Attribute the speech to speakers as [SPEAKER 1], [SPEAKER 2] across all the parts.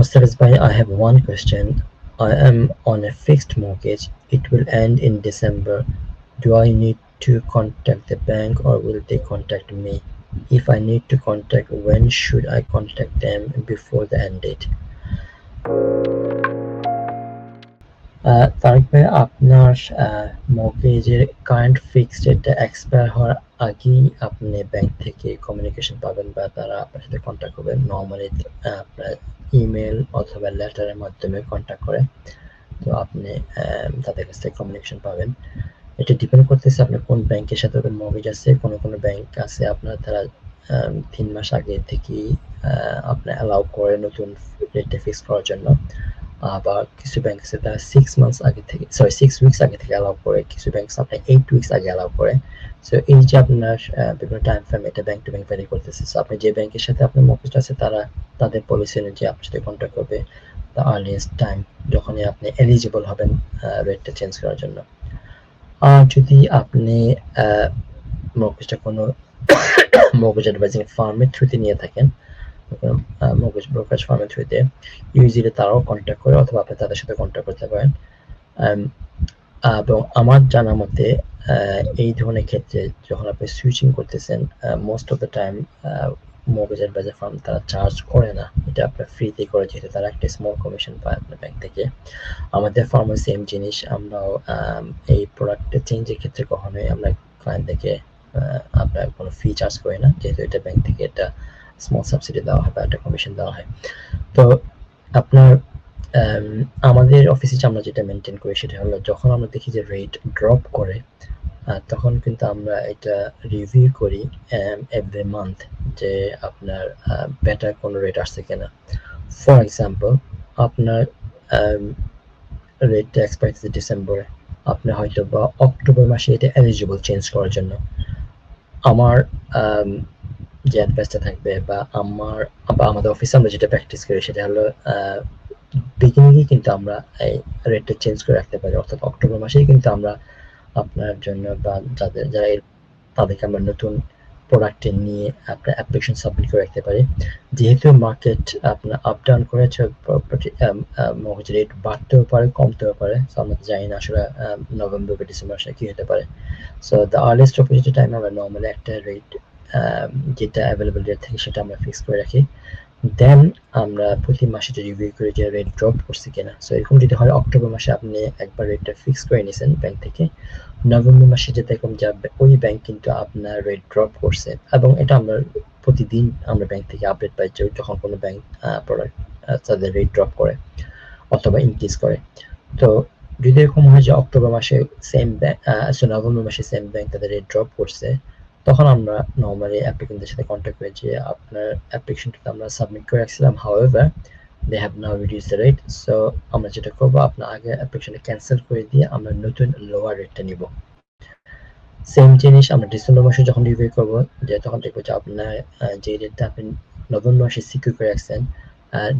[SPEAKER 1] Mustafiz I have one question. I am on a fixed mortgage. It will end in December. Do I need to contact the bank or will they contact me? If I need to contact, when should I contact them before the end date? ভাই আপনার মর্গেজের current fixed রেটটা expire হওয়ার আগেই আপনি bank থেকে communication পাবেন বা তারা আপনার সাথে কন্ট্যাক্ট করবেন নর্মালি আপনার ইমেল অথবা লেটারের মাধ্যমে কন্ট্যাক্ট করে। তো আপনি তাদের কাছ থেকে কমিউনিকেশন পাবেন। এটা ডিপেন্ড করতেছে আপনার কোন ব্যাংকের সাথে ওদের মর্গেজ আছে, কোনো কোনো ব্যাংক আছে আপনার তারা তিন মাস আগে থেকেই আপনার অ্যালাউ করে নতুন রেটটা ফিক্স করার জন্য। আবার কিছু ব্যাংক আছে তারা সিক্স মান্থস আগে থেকে সরি সিক্স উইকস আগে থেকে অ্যালাউ করে, কিছু ব্যাংক আপনার এইট উইকস আগে অ্যালাউ করে। সো এই যে আপনার বিভিন্ন টাইম ফ্রেম এটা ব্যাংক টু ব্যাংক ভ্যারি করতেছে। সো আপনি যে ব্যাংকের সাথে আপনার মর্গেজ আছে, তারা তাদের পলিসি অনুযায়ী আপনার সাথে কন্ট্যাক্ট করবে। দ্য আর্লিয়েস্ট টাইম যখনই আপনি এলিজিবল হবেন রেটটা চেঞ্জ করার জন্য। আর যদি আপনি মর্গেজটা কোনো মর্গেজ অ্যাডভাইজিং ফার্মের থ্রুতে নিয়ে থাকেন মর্গেজ ব্রোকারেজ ফার্মের থ্রুতে ইউজুয়ালি তারাও কন্ট্যাক্ট করে অথবা আপনি তাদের সাথে কন্ট্যাক্ট করতে পারেন। এবং আমার জানা মতে এই ধরনের ক্ষেত্রে যখন আপনি সুইচিং করতেছেন most of the time mortgage adviser firm তারা চার্জ করে না। এটা আপনার ফ্রিতে করে যেহেতু তারা একটা স্মল কমিশন পায় আপনার ব্যাংক থেকে। আমাদের ফার্মের সেম জিনিস আমরাও আম, এই প্রোডাক্টের চেঞ্জের ক্ষেত্রে কখনোই আমরা ক্লায়েন্ট থেকে আপনার কোনো ফি চার্জ করি না যেহেতু এটা ব্যাংক থেকে একটা স্মল সাবসিডি দেওয়া হয় বা একটা কমিশন দেওয়া হয়। তো আপনার আম, আমাদের অফিসে আমরা যেটা মেনটেন করি সেটা হলো যখন আমরা দেখি যে রেট ড্রপ করে তখন কিন্তু আমরা এটা রিভিউ করি এভরি মান্থ যে আপনার বেটার কোনো রেট আসছে কিনা। ফর এক্সাম্পল আপনার রেটটা এক্সপায়ার হচ্ছে ডিসেম্বরে আপনি হয়তো বা অক্টোবর মাসে এটা এলিজিবল চেঞ্জ করার জন্য। আমার আম, যে অ্যাডভাইসটা থাকবে বা আমার, বা আমাদের অফিসে আমরা যেটা প্র্যাকটিস করি সেটা হলো বিগিনিংয়ে কিন্তু আমরা এই রেটটা চেঞ্জ করে রাখতে পারি। অর্থাৎ অক্টোবর মাসেই কিন্তু আমরা আপনার জন্য বা যাদের, যারা এর, তাদেরকে আমরা নতুন প্রোডাক্ট নিয়ে আপনার অ্যাপ্লিকেশন সাবমিট করে রাখতে পারি। যেহেতু মার্কেট আপনার আপ ডাউন করেছে মগজ রেট বাড়তেও পারে, কমতেও পারে। সো আমরা জানি না আসলে নভেম্বর বা ডিসেম্বর মাসে কি হতে পারে। So the earliest opportunity time আমরা নর্মালি একটা রেট যেটা অ্যাভেলেবল রেট থাকে সেটা আমরা ফিক্স করে রাখি। দেন আমরা প্রতি মাসে এটা রিভিউ করি যে রেট ড্রপ করছে কিনা। সো এরকম যদি হয় অক্টোবর মাসে আপনি একবার রেটটা ফিক্স করে নিয়েছেন ব্যাংক থেকে। নভেম্বর মাসে যেটা এরকম যাবে ওই ব্যাংক কিন্তু আপনার রেট ড্রপ করছে। এবং এটা আমরা প্রতিদিন আমরা ব্যাংক থেকে আপডেট পাই যে যখন কোনো ব্যাংক প্রোডাক্ট তাদের রেট ড্রপ করে অথবা ইনক্রিজ করে। তো যদি এরকম হয় যে অক্টোবর মাসে সেম ব্যাংক নভেম্বর মাসে সেম ব্যাংক তাদের রেট ড্রপ করছে তখন আমরা নর্মালি অ্যাপ্লিকেন্টদের সাথে কন্ট্যাক্ট করে যে আপনার অ্যাপ্লিকেশনটা আমরা সাবমিট করে রাখছিলাম। However they have now reduce the rate so আমরা যেটা করব, আপনার আগে অ্যাপ্লিকেশনটা ক্যান্সেল করে দিয়ে আমরা নতুন লোয়ার রেটটা নিব। সেম জিনিস আমরা ডিসেম্বর মাসে যখন রিভিউ করব, যে তখন দেখব যে আপনার যে রেটটা আপনি নভেম্বর মাসে সিকিউর করে রাখছেন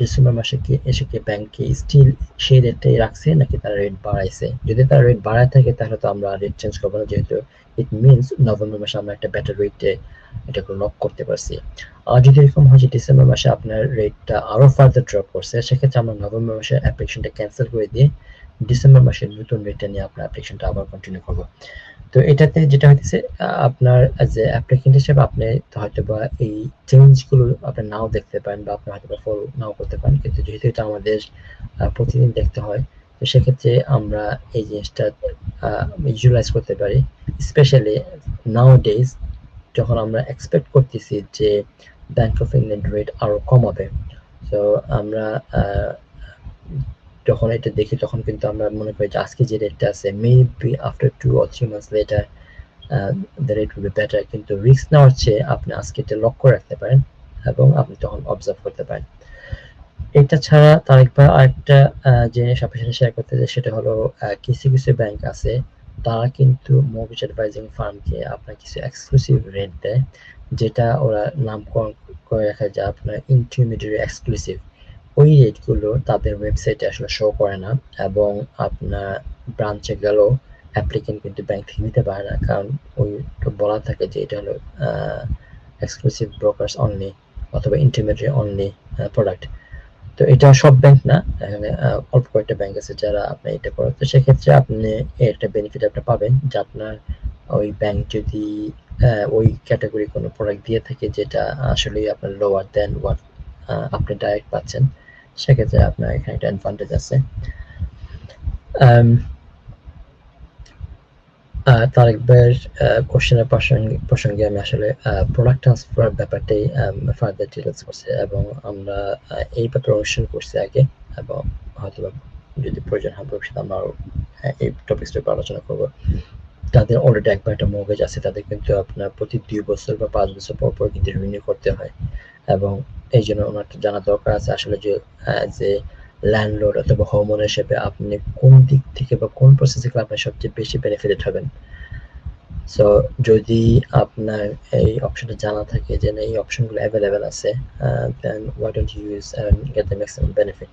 [SPEAKER 1] ডিসেম্বর মাসে কি এসে কি ব্যাংকে স্টিল সেই রেটটাই রাখছে নাকি তারা রেট বাড়াইছে? যদি তারা রেট বাড়ায় থাকে তাহলে তো আমরা রেট চেঞ্জ করব না, যেহেতু ইট মিনস নভেম্বর মাসে আমরা একটা বেটার রেটে এটাকে লক করতে পারছি। আর যদি এরকম হয় যে ডিসেম্বর মাসে আপনার রেটটা আরও ফার্দার ড্রপ করছে, সেক্ষেত্রে আমরা নভেম্বর মাসে অ্যাপ্লিকেশনটা ক্যান্সেল করে দিয়ে ডিসেম্বর মাসের নতুন রেটটা নিয়ে আপনার অ্যাপ্লিকেশনটা আবার কন্টিনিউ করব। তো এটাতে যেটা হইতেছে আপনার যে অ্যাপ্লিকেন্ট হিসেবে আপনি হয়তো বা এই চেঞ্জগুলো আপনি নাও দেখতে পারেন বা আপনি হয়তো বা ফলো নাও করতে পারেন। কিন্তু যেহেতু এটা আমাদের প্রতিদিন দেখতে হয়, তো সেক্ষেত্রে আমরা এই জিনিসটা ভিজুয়ালাইজ করতে পারি। স্পেশালি নাও ডেজ যখন আমরা এক্সপেক্ট করতেছি যে ব্যাংক অফ ইংল্যান্ড রেট আরও কমাবে তো আমরা যখন এটা দেখি, তখন কিন্তু আমরা মনে করি যে আজকে যে রেটটা আছে maybe after two or three months later the rate will be better কিন্তু রিস্ক নেওয়ার চেয়ে আপনি আজকে এটা লক্ষ্য রাখতে পারেন এবং আপনি তখন অবজার্ভ করতে পারেন। এটা ছাড়া তারেক ভাই আরেকটা জিনিস আপনার সাথে শেয়ার করতে চাই, সেটা হলো কিছু কিছু ব্যাংক আছে, তারা কিন্তু মর্গেজ অ্যাডভাইজিং ফার্মকে আপনার কিছু এক্সক্লুসিভ রেট দেয়, যেটা ওরা নামকরণ করে রাখা যায় আপনার ইন্টারমিডিয়েট এক্সক্লুসিভ ওই রেটগুলো তাদের ওয়েবসাইটে আসলে শো করে না এবং আপনার ব্রাঞ্চে গেলেও অ্যাপ্লিকেন্ট কিন্তু ব্যাংক থেকে নিতে পারে না। কারণ ওই বলা থাকে যে এটা হলো এক্সক্লুসিভ ব্রোকার্স অনলি অথবা ইন্টারমিডিয়েট অনলি প্রোডাক্ট তো এটা সব ব্যাংক না, এখানে অল্প কয়েকটা ব্যাংক আছে যারা আপনি এটা করে তো সেক্ষেত্রে আপনি একটা বেনিফিট আপনি পাবেন যে আপনার ওই ব্যাংক যদি ওই ক্যাটাগরি কোনো প্রোডাক্ট দিয়ে থাকে যেটা আসলে আপনার লোয়ার দেন ওয়াট আপনি ডাইরেক্ট পাচ্ছেন। সেক্ষেত্রে আপনার এখানে একটা অ্যাডভান্টেজ আছে কোশ্চেনের প্রসঙ্গে প্রসঙ্গে আমি আসলে প্রোডাক্ট ট্রান্সফার ব্যাপারটাই ফার্দার ডিটেলস করছি এবং আমরা এই ব্যাপারে অনুসরণ করছি আগে এবং হয়তো যদি প্রয়োজন হয় ভবিষ্যতে আমরা এই টপিকসটার উপর আলোচনা করব। তাদের অলরেডি একবার একটা মর্গেজ আছে, তাদের কিন্তু আপনার প্রতি দুই বছর বা পাঁচ বছর পর পর কিন্তু রিনিউ করতে হয় এবং এই জন্য তো জানা দরকার আছে আসলে যে যে ল্যান্ডলোড অথবা হোম হিসেবে আপনি কোন দিক থেকে বা কোন প্রসেস থেকে আপনি সবচেয়ে বেশি বেনিফিটেড হবেন? সো যদি আপনার এই অপশনটা জানা থাকে যে এই অপশনগুলো অ্যাভেলেবেল আছে then why don't use get the maximum benefit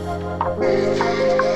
[SPEAKER 2] Thank you.